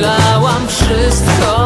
myślałam wszystko.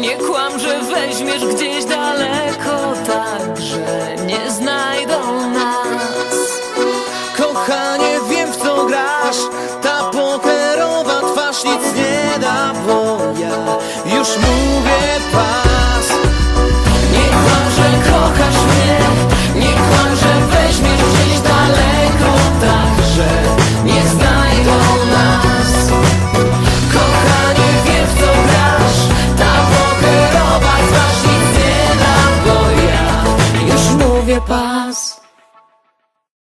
Nie kłam, że weźmiesz gdzieś daleko Tak, że nie znajdą nas. Kochanie, wiem w co grasz. Ta pokerowa twarz nic nie da Bo ja już mówię